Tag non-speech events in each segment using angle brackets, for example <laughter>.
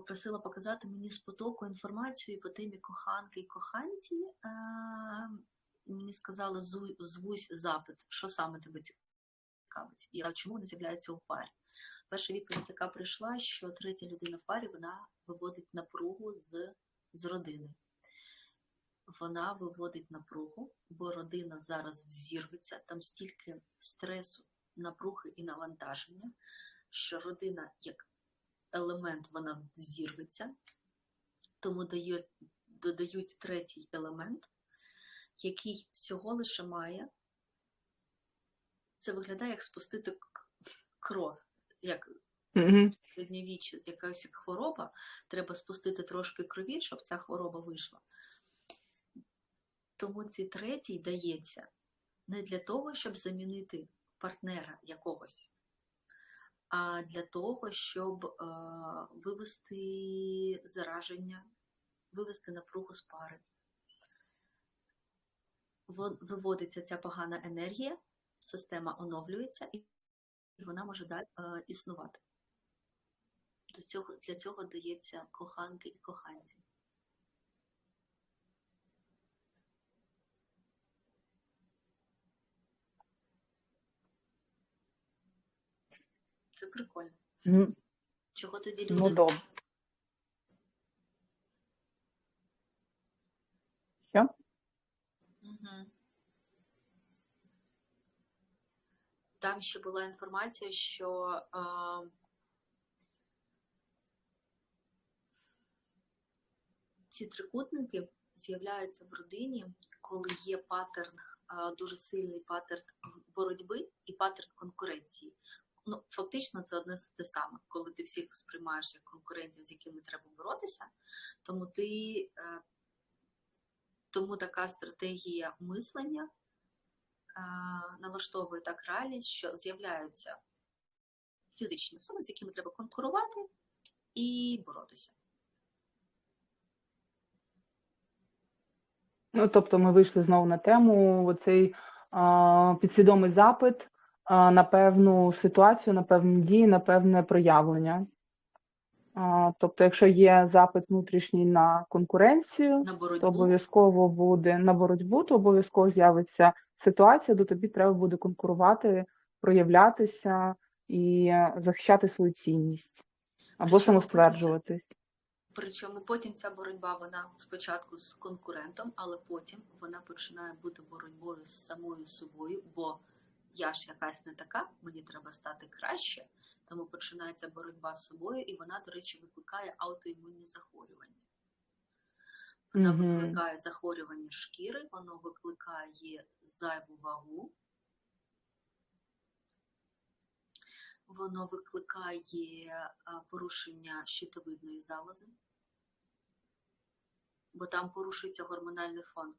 попросила показати мені з потоку інформацію по темі коханки і коханці. Е, Мені сказали, «Зу- звусь запит, що саме тебе цікавить, і чому вони з'являються у парі. Перша відповідь, яка прийшла, що третя людина в парі вона виводить напругу з, з родини. Вона виводить напругу, бо родина зараз взірветься, там стільки стресу, напруги і навантаження, що родина як елемент вона взірветься, тому дають, додають третій елемент, який всього лише має. Це виглядає як спустити кров, як Угу. середньовіччя, якась хвороба, треба спустити трошки крові, щоб ця хвороба вийшла. Тому цей третій дається не для того, щоб замінити партнера якогось, для того, щоб вивести зараження, вивести напругу з пари. Виводиться ця погана енергія, система оновлюється і вона може далі існувати. Для цього дається коханки і коханці. Це прикольно. Ну, Чого тоді люди ну добре. Що? Мгм. Там ще була інформація, що а, ці трикутники з'являються в родині, коли є паттерн, дуже сильний паттерн боротьби і паттерн конкуренції. Ну, фактично, це одне те саме, коли ти всіх сприймаєш як конкурентів, з якими треба боротися, тому ти е, тому така стратегія мислення налаштовує так реальність, що з'являються фізичні особи, з якими треба конкурувати і боротися. Ну, тобто ми вийшли знову на тему оцей а, підсвідомий запит на певну ситуацію, на певні дії, на певне проявлення. Тобто, якщо є запит внутрішній на конкуренцію, На то обов'язково буде на боротьбу, то обов'язково з'явиться ситуація, де тобі треба буде конкурувати, проявлятися і захищати свою цінність або Причому потім самостверджуватись. Причому потім ця боротьба вона спочатку з конкурентом, але потім вона починає бути боротьбою з самою собою, бо я ж якась не така, мені треба стати краще. Тому починається боротьба з собою, і вона, до речі, викликає аутоімунні захворювання. Вона Мгм. викликає захворювання шкіри, воно викликає зайву вагу, воно викликає порушення щитовидної залози, бо там порушується гормональний фон.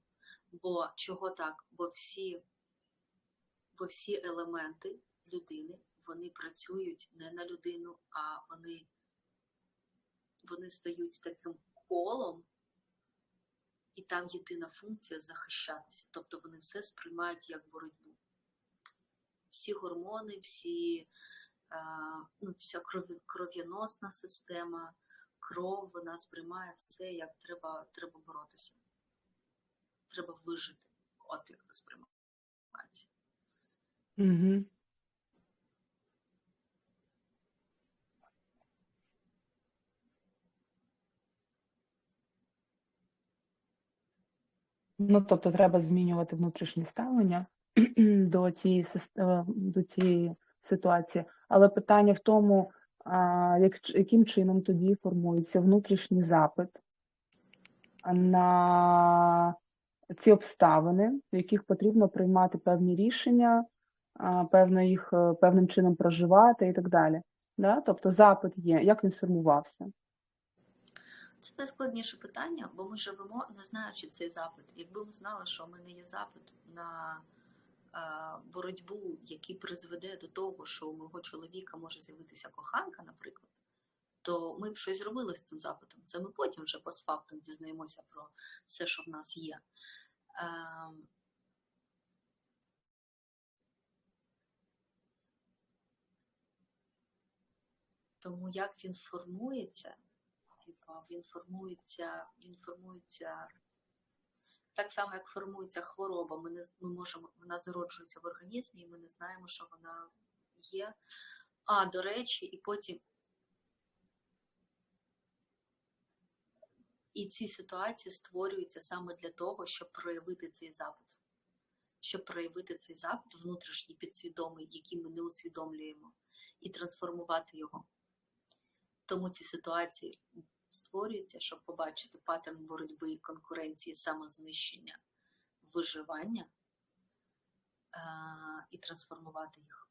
Бо чого так? Бо всі, бо всі елементи людини вони працюють не на людину, а вони, вони стають таким колом, і там єдина функція захищатися. Тобто вони все сприймають як боротьбу. Всі гормони, всі, е, ну, вся кров'яносна система, кров, вона сприймає все, як треба, треба боротися. Треба вижити. От як це сприймається. Угу. Ну, тобто треба змінювати внутрішнє ставлення <clears throat> до цієї, е, до цієї ситуації. Але питання в тому, а, як, яким чином тоді формується внутрішній запит на ці обставини, в яких потрібно приймати певні рішення, певно їх е, певним чином проживати і так далі. Да? Тобто запит є, як він сформувався. Це найскладніше питання, бо ми живемо, не знаючи цей запит. Якби ми знали, що в мене є запит на е, боротьбу, який призведе до того, що у мого чоловіка може з'явитися коханка, наприклад, то ми б щось зробили з цим запитом. Це ми потім вже постфактум дізнаємося про все, що в нас є. Тому як він формується, типа, він формується, він формується так само, як формується хвороба. Ми не ми можемо, вона зароджується в організмі, і ми не знаємо, що вона є. А, до речі, і потім і ці ситуації створюються саме для того, щоб проявити цей запит. Щоб проявити цей запит внутрішній підсвідомий, який ми не усвідомлюємо, і трансформувати його. Тому ці ситуації створюються, щоб побачити паттерн боротьби, конкуренції, самознищення, виживання е- і трансформувати їх.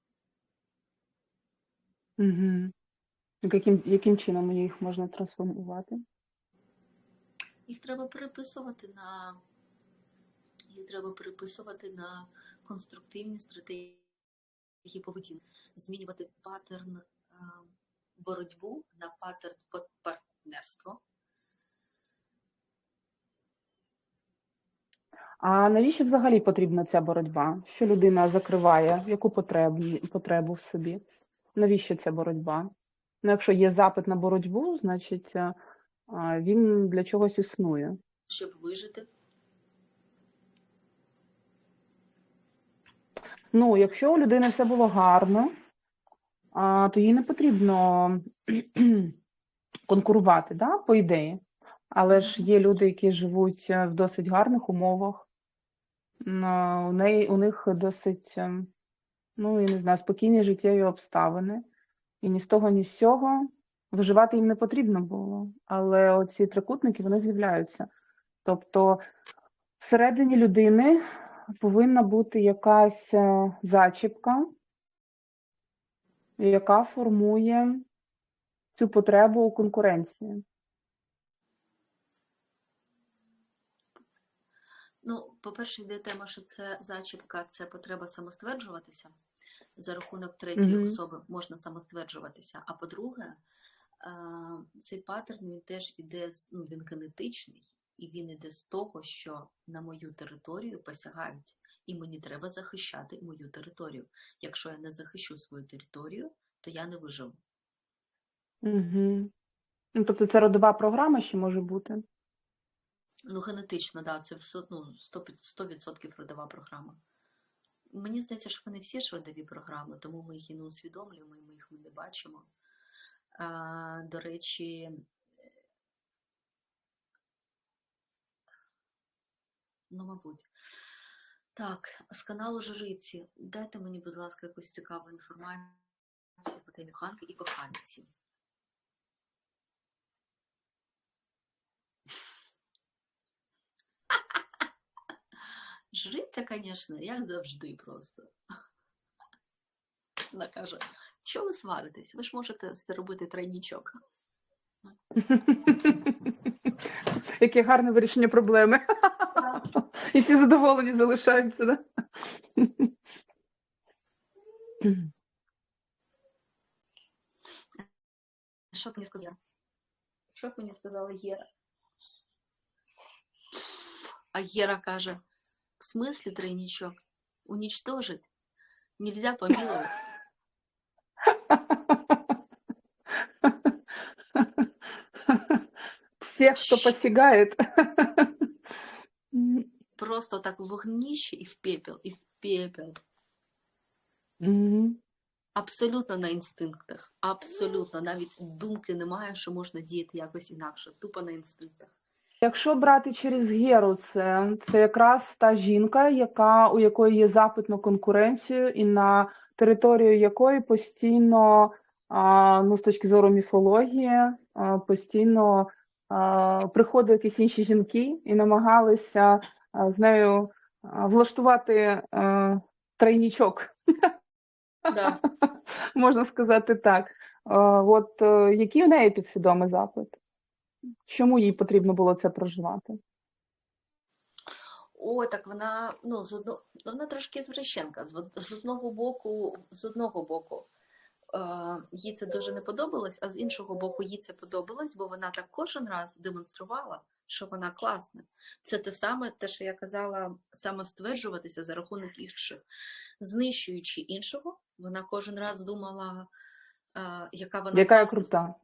Угу. Яким, яким чином їх можна трансформувати? Їх треба переписувати на їх треба переписувати на конструктивні стратегії поведінки, змінювати паттерн е, боротьбу на паттерн па- партнерство. А навіщо взагалі потрібна ця боротьба? Що людина закриває? Яку потребу, потребу в собі? Навіщо ця боротьба? Ну, якщо є запит на боротьбу, значить е, він для чогось існує. щоб вижити. Ну, якщо у людини все було гарно, то їй не потрібно конкурувати, да, по ідеї. Але ж є люди, які живуть е, в досить гарних умовах. У неї, у них досить, ем, ну, я не знаю, спокійні життєві обставини. І ні з того, ні з цього виживати їм не потрібно було. Але оці трикутники, вони з'являються. Тобто всередині людини повинна бути якась е, зачіпка, яка формує цю потребу у конкуренції. Ну, по-перше, йде тема, що це зачіпка, це потреба самостверджуватися. За рахунок третьої Мгм. особи можна самостверджуватися. А по-друге, е, цей паттерн він теж іде з ну, він генетичний, і він іде з того, що на мою територію посягають, і мені треба захищати мою територію. Якщо я не захищу свою територію, то я не виживу. Угу. Ну, тобто це родова програма ще може бути. Ну, генетично, да, це ну, 100%, 100% родова програма. Мені здається, що вони всі ж родові програми, тому ми їх і не усвідомлюємо, і ми їх не бачимо. А, до речі, ну, мабуть. Так, з каналу Жриці. Дайте мені, будь ласка, якусь цікаву інформацію по темі коханки і коханці. <laughs> Жриця, звісно, як завжди просто. Вона каже, що ви сваритесь? Ви ж можете зробити тройнічок. <laughs> Яке гарне вирішення проблеми. <laughs> І всі задоволені залишаються, да? Що б мені сказала? Що б мені сказала Єра? А Єра каже, в смислі тройнічок? Уничтожить? Нельзя помиловать? Всех, кто посягает. Просто так в вогнище і в пепел, і в пепел. Мгм. Абсолютно на інстинктах. Абсолютно. Навіть думки немає, що можна діяти якось інакше. Тупо на інстинктах. Якщо брати через Геру, це, це якраз та жінка, яка, у якої є запит на конкуренцію, і на територію якої постійно, а, ну, з точки зору міфології, а, постійно а, приходили якісь інші жінки і намагалися з нею влаштувати а, тройнічок, Да. <laughs> можна сказати так. От е, який у неї підсвідомий запит? Чому їй потрібно було це проживати? О, так вона, ну, з одно... ну, вона трошки звращенка. З, одного боку, з одного боку, е, їй це дуже не подобалось, а з іншого боку, їй це подобалось, бо вона так кожен раз демонструвала, що вона класна. Це те саме, те, що я казала, самостверджуватися за рахунок інших. Знищуючи іншого, вона кожен раз думала, е, яка вона Яка класна. крута?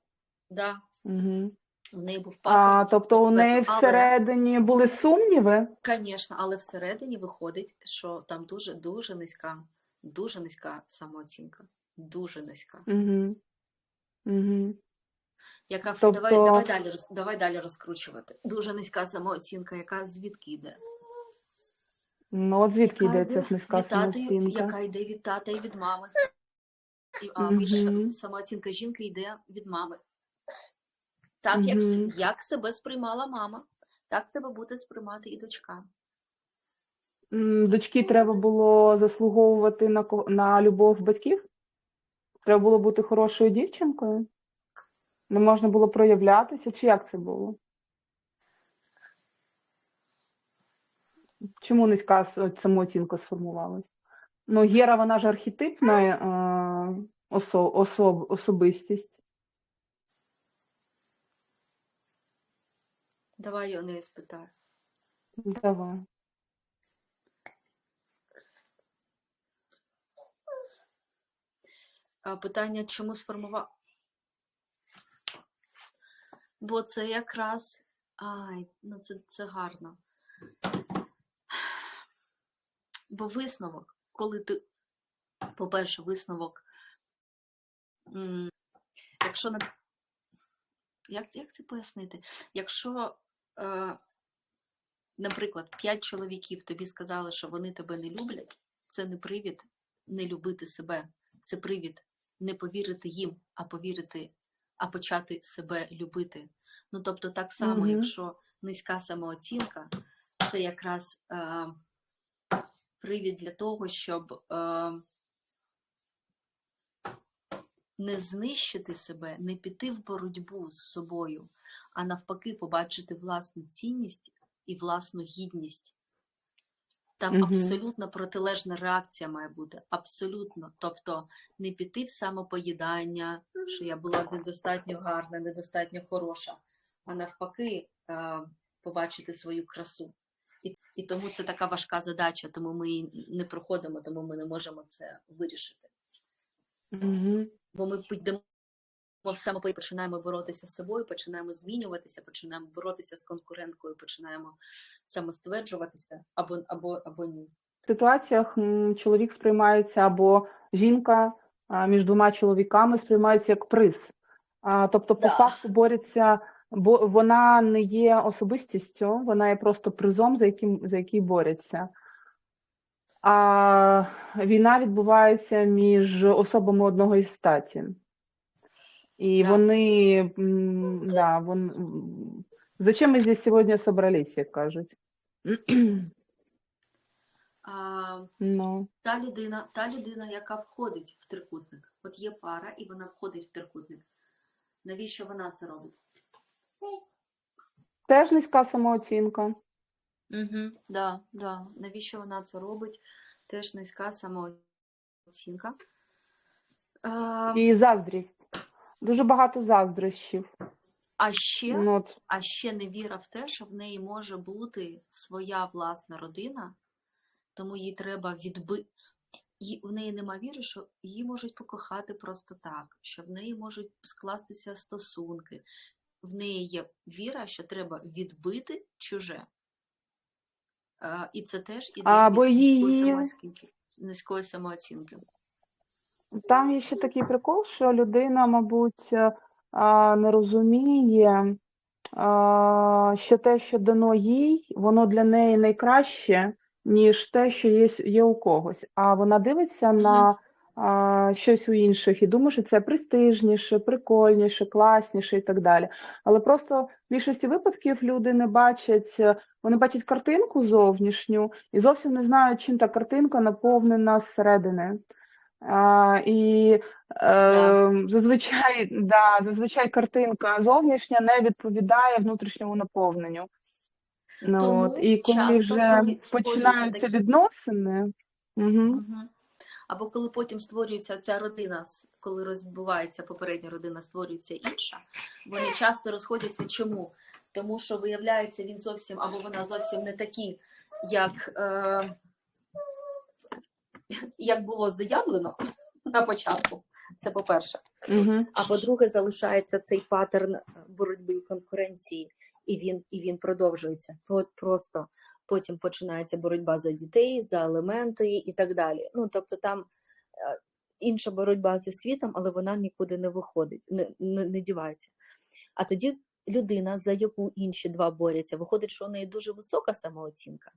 Да. Угу. В неї був А, тобто у неї але- всередині були сумніви? Звісно, але всередині виходить, що там дуже дуже низька, дуже низька самооцінка. Дуже низька. Угу. Угу. Яка Тобто- давай, давай далі давай далі розкручувати. Дуже низька самооцінка, яка звідки йде? Ну, от звідки Яка йде ця низька від самооцінка? яка йде від тата і від мами. І, а більше Мгм. самооцінка жінки йде від мами. Так, як, як себе сприймала мама, так себе буде сприймати і дочка. Дочки треба було заслуговувати на, на любов батьків? Треба було бути хорошою дівчинкою? Не можна було проявлятися, чи як це було? Чому низька самооцінка сформувалась? Ну, Гера, вона ж архетипна е, осо, особ, особистість. Давай я у неї спитаю. Давай. Питання, чому сформував? Бо це якраз. Ай, ну це, це гарно. Бо висновок, коли ти, по-перше, висновок, якщо на. Як, як це пояснити? Якщо, е, наприклад, п'ять чоловіків тобі сказали, що вони тебе не люблять, це не привід не любити себе, це привід не повірити їм, а повірити, а почати себе любити. Ну тобто, так само, Мгм. якщо низька самооцінка, це якраз е, привід для того, щоб е, не знищити себе, не піти в боротьбу з собою, а навпаки, побачити власну цінність і власну гідність. Там Мгм. абсолютно протилежна реакція має бути. Абсолютно. Тобто не піти в самопоїдання, що я була недостатньо гарна, недостатньо хороша, а навпаки, е, побачити свою красу. І, і тому це така важка задача, тому ми її не проходимо, тому ми не можемо це вирішити. Угу. Бо ми підемо в самопої, починаємо боротися з собою, починаємо змінюватися, починаємо боротися з конкуренткою, починаємо самостверджуватися або, або, або ні. В ситуаціях чоловік сприймається або жінка між двома чоловіками сприймається як приз. Тобто, по Да. факту борються, бо вона не є особистістю, вона є просто призом, за яким за який борються. А війна відбувається між особами одного із статі. І Да. вони, да, вон, зачем ми здесь сьогодні собрались, як кажуть. А, Ну. та людина, та людина, яка входить в трикутник, от є пара, і вона входить в трикутник. Навіщо вона це робить? Теж низька самооцінка. Угу, да, да. Навіщо вона це робить? Теж низька самооцінка. А, І заздрість. Дуже багато заздрощів. а ще Ну, от, А ще не віра в те, що в неї може бути своя власна родина, тому їй треба відби... Їй, в неї нема віри, що її можуть покохати просто так, що в неї можуть скластися стосунки. В неї є віра, що треба відбити чуже. А, і це теж іде від її- Низької самооцінки. Там є ще такий прикол, що людина, мабуть, е, не розуміє, що те, що дано їй, воно для неї найкраще, ніж те, що є, є у когось. А вона дивиться на щось у інших і думає, що це престижніше, прикольніше, класніше і так далі. Але просто в більшості випадків люди не бачать, е, вони бачать картинку зовнішню і зовсім не знають, чим та картинка наповнена зсередини. А, і е, зазвичай, да, зазвичай картинка зовнішня не відповідає внутрішньому наповненню. Ну, Тому от, і коли вже починаються такі- відносини, угу. Або коли потім створюється ця родина, коли розбивається попередня родина, створюється інша, вони часто розходяться. Чому? Тому що виявляється, він зовсім або вона зовсім не такі, як, е, як було заявлено на початку. Це по-перше. Угу. А по-друге, залишається цей паттерн боротьби і конкуренції, і він, і він продовжується. От просто потім починається боротьба за дітей, за елементи і так далі. Ну тобто там е, інша боротьба зі світом, але вона нікуди не виходить, не, не, не дівається. А тоді людина, за яку інші два борються, виходить, що у неї дуже висока самооцінка.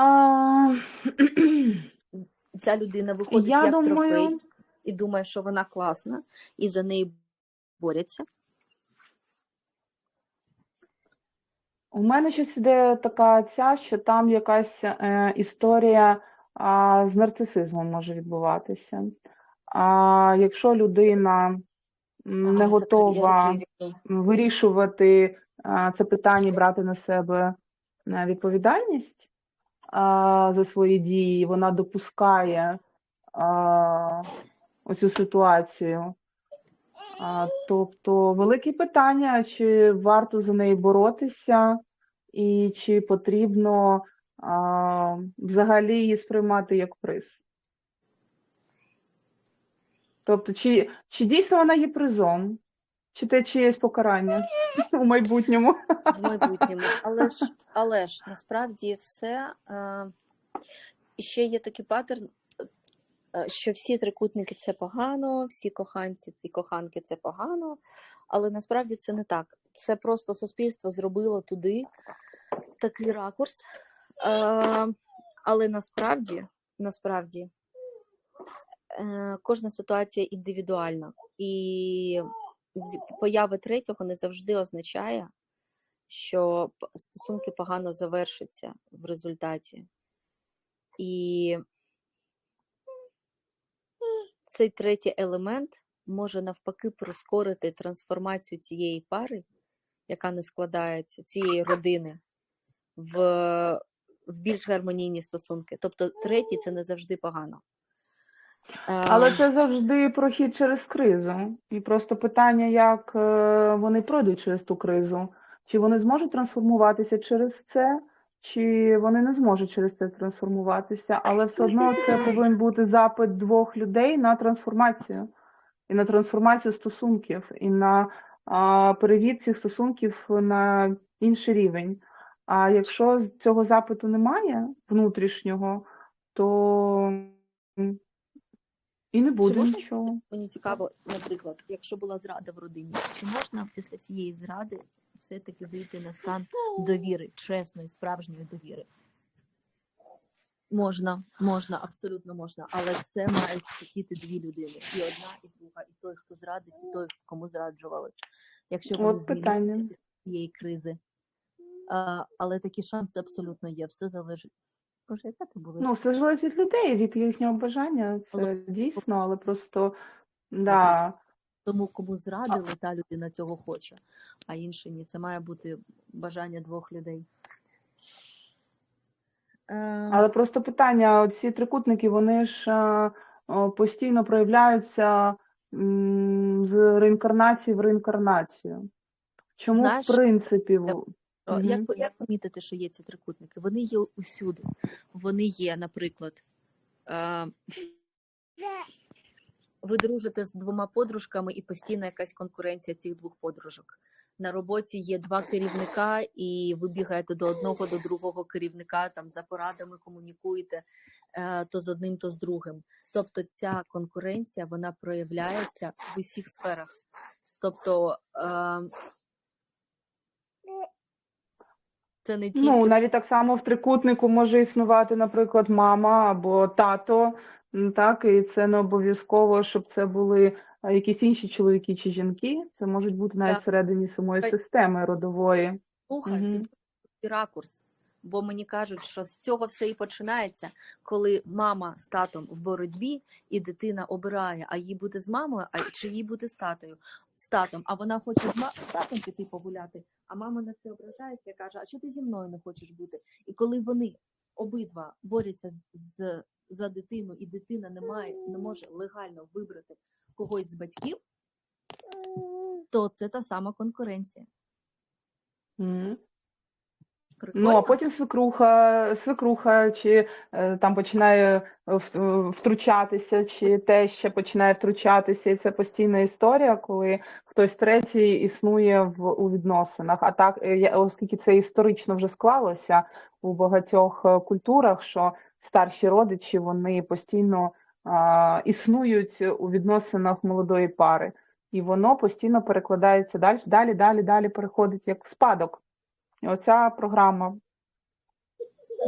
А... <clears throat> Ця людина виходить Я як думаю- трофей і думає, що вона класна, і за неї борються. У мене щось іде така ця, що там якась е, історія а, з нарцисизмом може відбуватися. А якщо людина не А, готова закрию вирішувати а, це питання, брати на себе е, відповідальність за свої дії, вона допускає оцю ситуацію. Тобто велике питання, чи варто за неї боротися, і чи потрібно взагалі її сприймати як приз. Тобто, чи, чи дійсно вона є призом, чи це чиєсь покарання у майбутньому? в майбутньому. Але ж, але ж насправді все е, і ще є такий паттерн, е, що всі трикутники це погано, всі коханці і коханки це погано, але насправді це не так. Це просто суспільство зробило туди такий ракурс. Е, але насправді, насправді е, кожна ситуація індивідуальна. І поява третього не завжди означає, що стосунки погано завершаться в результаті. І цей третій елемент може навпаки прискорити трансформацію цієї пари, яка не складається, цієї родини, в, в більш гармонійні стосунки. Тобто, третій це не завжди погано. Але Е, це завжди прохід через кризу. І просто питання, як е, вони пройдуть через ту кризу. Чи вони зможуть трансформуватися через це, чи вони не зможуть через це трансформуватися. Але все одно це повинен бути запит двох людей на трансформацію. І на трансформацію стосунків, і на перевід цих стосунків на інший рівень. А якщо цього запиту немає внутрішнього, то і не буде можна нічого. Мені цікаво, наприклад, якщо була зрада в родині, чи можна після цієї зради все-таки вийти на стан довіри, чесної, справжньої довіри? Можна, можна, абсолютно можна, але це мають хотіти дві людини: і одна, і друга, і той, хто зрадив, і той, кому зраджували. Якщо вони питання. цієї кризи. А, але такі шанси абсолютно є. Все залежить. Боже, яка ти була? Ну, все залежить від людей, від їхнього бажання. Це Але- дійсно, але просто да. Тому, кому зрадили, та людина цього хоче, а інші ні. Це має бути бажання двох людей. Е, Але просто питання: оці трикутники, вони ж е, постійно проявляються з реінкарнації в реінкарнацію. Чому, Знаєш, в принципі, в- О, Як, як помітити, що є ці трикутники? Вони є усюди. Вони є, наприклад, е, ви дружите з двома подружками і постійна якась конкуренція цих двох подружок. На роботі є два керівника, і ви бігаєте до одного, до другого керівника, там за порадами комунікуєте е, то з одним, то з другим. Тобто ця конкуренція вона проявляється в усіх сферах. Тобто е, це не тільки ну, навіть так само в трикутнику може існувати, наприклад, мама або тато, так, і це не обов'язково, щоб це були е, якісь інші чоловіки чи жінки. Це можуть бути навіть Так. всередині самої системи родової. Слухай, це ракурс. Бо мені кажуть, що з цього все і починається, коли мама з татом в боротьбі, і дитина обирає, а їй бути з мамою, а чи їй бути з татою, з татом. А вона хоче з, ма- з татом піти погуляти, а мама на це ображається і каже: А чого ти зі мною не хочеш бути? І коли вони обидва борються з, з за дитину, і дитина не має, не може легально вибрати когось з батьків, то це та сама конкуренція. Мгм. Ну, а потім свекруха, свекруха, чи е, там починає е, втручатися, чи теща починає втручатися, і це постійна історія, коли хтось третій існує в у відносинах. А так, е, оскільки це історично вже склалося у багатьох е, культурах, що старші родичі вони постійно а, існують у відносинах молодої пари, і воно постійно перекладається далі, далі, далі, далі переходить як спадок. Оця програма.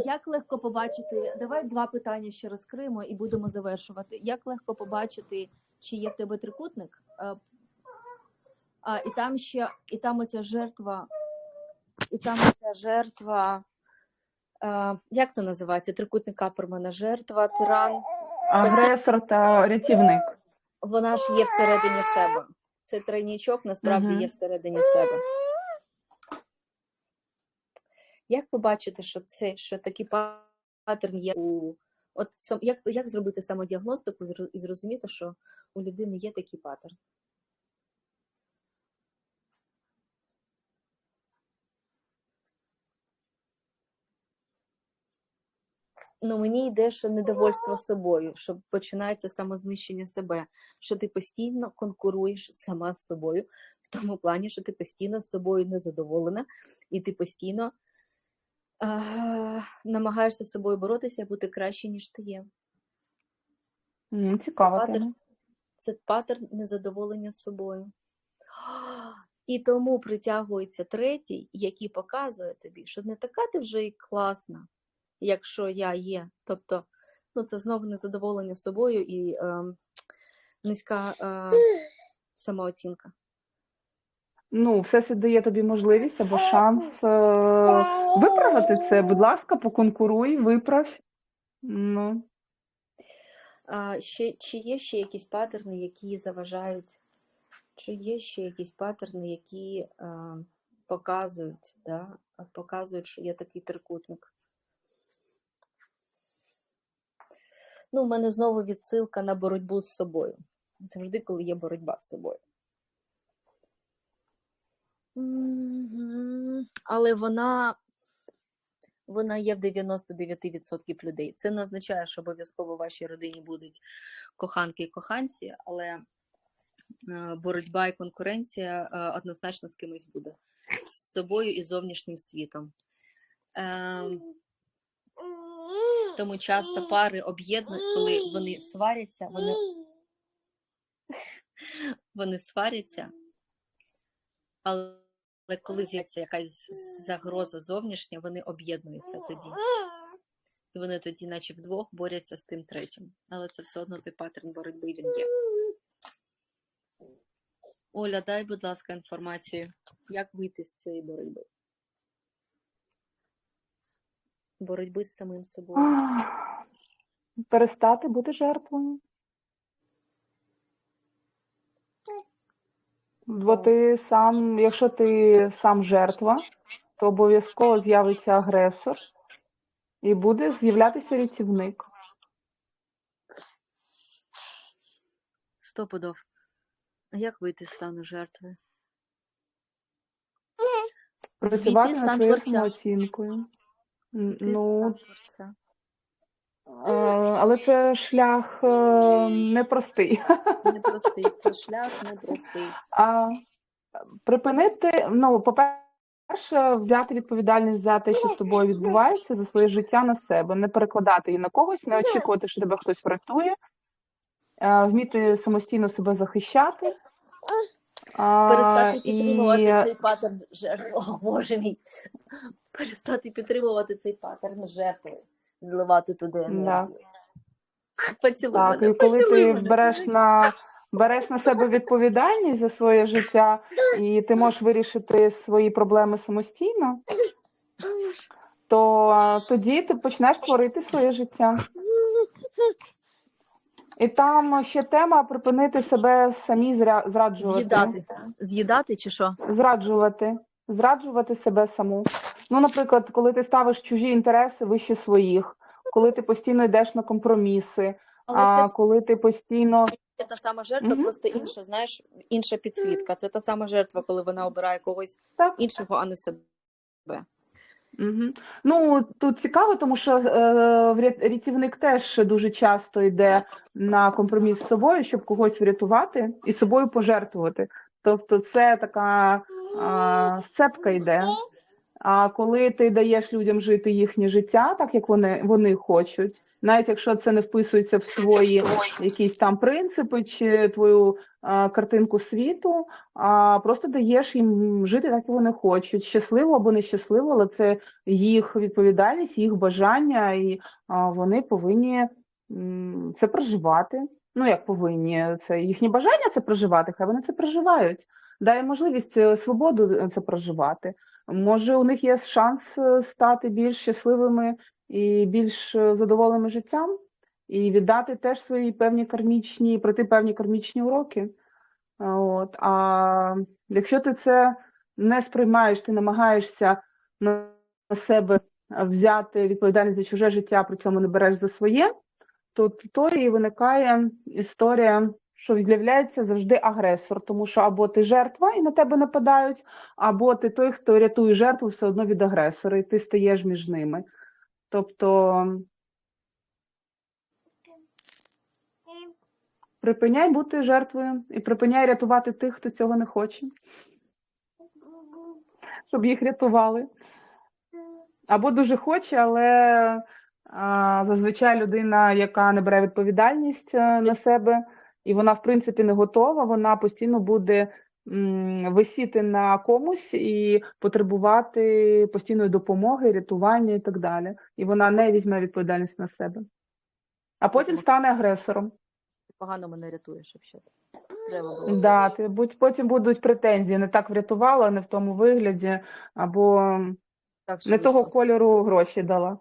Як легко побачити, давай два питання ще розкриємо і будемо завершувати. Як легко побачити, чи є в тебе трикутник? Е, А, і там ще, і там оця жертва, і там оця жертва, е, як це називається? Трикутник Капермана, жертва, тиран. Агресор та рятівник. Вона ж є всередині себе. Цей тройнічок насправді Мгм. є всередині себе. Як побачити, що це що такий паттерн є у от як, як зробити самодіагностику і зрозуміти, що у людини є такий паттерн? Ну, мені йде, що недовольство собою, що починається самознищення себе, що ти постійно конкуруєш сама з собою, в тому плані, що ти постійно з собою незадоволена, і ти постійно намагаєшся з собою боротися, бути краще, ніж ти є. М, Цікава Паттерн. Це паттерн незадоволення собою. І тому притягується третій, який показує тобі, що не така ти вже і класна, якщо я є. Тобто, ну це знову незадоволення собою і е, низька е, самооцінка. Ну, все це дає тобі можливість або шанс е, виправити це. Будь ласка, поконкуруй, виправ. Ну, А, ще, чи є ще якісь паттерни, які заважають, чи є ще якісь паттерни, які е, показують, да, показують, що є такий трикутник? Ну, в мене знову відсилка на боротьбу з собою. Завжди, коли є боротьба з собою. Але вона, вона є в 99% людей. Це не означає, що обов'язково в вашій родині будуть коханки і коханці, але е, боротьба і конкуренція е, однозначно з кимось буде. З собою і зовнішнім світом. Ем, тому часто пари об'єднують, коли вони сваряться, вони, <laughs> вони сваряться, але коли з'явиться якась загроза зовнішня, вони об'єднуються тоді. І вони тоді, наче вдвох, борються з тим третім. Але це все одно той паттерн боротьби він є. Оля, дай, будь ласка, інформацію, як вийти з цієї боротьби. Боротьби з самим собою. перестати бути жертвою. Бо ти сам, якщо ти сам жертва, то обов'язково з'явиться агресор і буде з'являтися рятівник. Стопудов. А як вийти з стану жертви? Працювати Війти в над стан своєю творця. самооцінкою. М, Війти в Ну, стан творця. Е, але це шлях е, непростий. Непростий. Це шлях непростий. А припинити, ну, по-перше, взяти відповідальність за те, що з тобою відбувається, за своє життя на себе, не перекладати її на когось, не очікувати, що тебе хтось врятує, е, вміти самостійно себе захищати. а, Перестати і- підтримувати цей паттерн жертви. О, Боже мій. Перестати підтримувати цей паттерн жертви. Зливати туди енергію. Поцілуй Так, мене, і коли поцілуй ти мене. береш на береш на себе відповідальність за своє життя, і ти можеш вирішити свої проблеми самостійно, то тоді ти почнеш творити своє життя. І там ще тема припинити себе самі зря- зраджувати. З'їдати. З'їдати чи що? Зраджувати. Зраджувати себе саму. Ну, наприклад, коли ти ставиш чужі інтереси вище своїх, коли ти постійно йдеш на компроміси, Але а це коли ти постійно ж та сама жертва, Мгм. просто інша, знаєш, інша підсвітка. Це та сама жертва, коли вона обирає когось так, іншого, а не себе. Угу. Ну, тут цікаво, тому що е, рятівник теж дуже часто йде на компроміс з собою, щоб когось врятувати і собою пожертвувати. Тобто це така а, сцепка йде. А коли ти даєш людям жити їхнє життя, так як вони, вони хочуть, навіть якщо це не вписується в свої якісь там принципи чи твою а, картинку світу, а просто даєш їм жити так, як вони хочуть, щасливо або нещасливо, але це їх відповідальність, їх бажання, і а, вони повинні м, це проживати. Ну як повинні, це їхнє бажання це проживати, хай вони це проживають. Їм можливість е, свободу е, це проживати. Може, у них є шанс е, стати більш щасливими і більш е, задоволеними життям, і віддати теж свої певні кармічні, пройти певні кармічні уроки. А, От. А якщо ти це не сприймаєш, ти намагаєшся на на себе взяти відповідальність за чуже життя, при цьому не береш за своє, то то і виникає історія, що з'являється завжди агресор, тому що або ти жертва і на тебе нападають, або ти той, хто рятує жертву все одно від агресора, і ти стаєш між ними. Тобто припиняй бути жертвою і припиняй рятувати тих, хто цього не хоче, щоб їх рятували. Або дуже хоче, але а, зазвичай людина, яка не бере відповідальність е, на себе, і вона, в принципі, не готова, вона постійно буде висіти на комусь і потребувати постійної допомоги, рятування і так далі. І вона не візьме відповідальність на себе. А потім стане агресором. Ти погано мене рятуєш, взагалі. Треба було. Да, ти будь потім будуть претензії, не так врятувала, не в тому вигляді, або Так, не того кольору гроші дала.